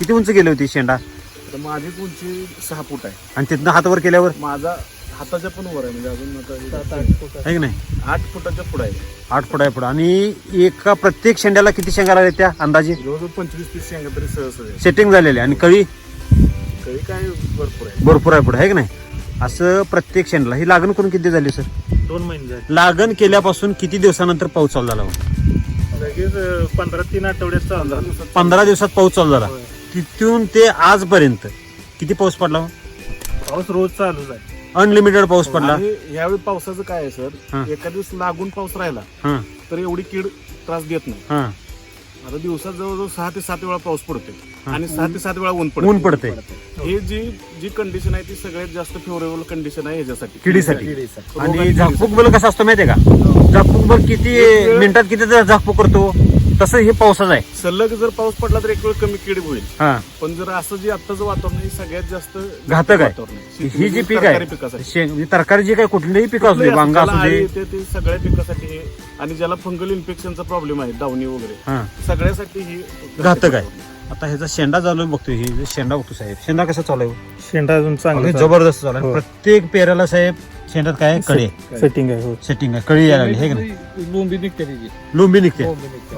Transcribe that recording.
किती उंच गेली होती शेंडा? तर माझीच उंची सहा फूट आहे. आणि तिथनं हात वर केल्यावर? माझा हाताच्या पण वर आहे म्हणजे अजून आता आहे. की नाही? आठ फुटाच्या पुढे आहे. आठ फुट आहे पुढं. आणि एका प्रत्येक शेंड्याला किती शेंगा लागल्या त्या अंदाजे? जवळजवळ पंचवीस तीस शेंगा तरी सहज आहे. सेटिंग झालेले आणि कळी? काही काय भरपूर आहे. भरपूर आहे पुढे. आहे की नाही? असं प्रत्येक शेंडला ही लागण करून किती झाली सर? दोन महिने झाले. लागण केल्यापासून किती दिवसानंतर पाऊस चालू झाला? हो? लगेच अं, पंधरा तीन आठवड्यात चालू झालं. पंधरा दिवसात पाऊस चालू झाला. होय. तिथून ते आजपर्यंत किती पाऊस पडला हो? पाऊस रोज चालूच आहे. अनलिमिटेड पाऊस पडला. आणि यावेळी पावसाचं काय आहे हा. सर एका दिवस लागून पाऊस राहिला हा. तर एवढी कीड त्रास देत नाही. हा. आता दिवसात जवळजवळ सहा ते सात वेळा पाऊस पडतो हा. आणि सहा ते सात वेळा ऊन पडते ऊन पडते हे जी जी कंडिशन आहे ती सगळ्यात जास्त फेवरेबल कंडिशन आहे ह्याच्यासाठी. किडीसाठी. आणि झाकपूक बल कसं असतं माहितीये का? झाकपूक बल किती मिनिटात किती झाकपूक करतो? तसं हे पावसाचं आहे. सलग जर पाऊस पडला तर एक वेळ कमी कीड होईल. हा. पण जर असं जे आताचं वातावरण आहे, हे सगळ्यात जास्त घातक आहे. वातावरण. ही जी पीक तरकारी आहे पिकासाठी. शे- म्हणजे तरकारी जी काय कुठलीही पीक असू दे कुठलंही वांगा असं दे. येते, ते सगळ्या पिकासाठी हे आणि ज्याला फंगल इन्फेक्शनचा प्रॉब्लेम आहे दावणी वगैरे. हा. सगळ्यासाठी ही घातक आहे. आता ह्याचा शेंडा चालू आहे बघतोय. हे शेंडा बघतो साहेब शेंडा कसा चालू आहे? शेंडा अजून चांगला जबरदस्त चालू आहे. हो. प्रत्येक पेऱ्याला साहेब शेंडात काय आहे? कळी. सेटिंग आहे हो. सेटिंग आहे. कळी यायला लागली हे की नाही? लोंबी निघते त्याची. लोंबी निघते. लोंबी निघते.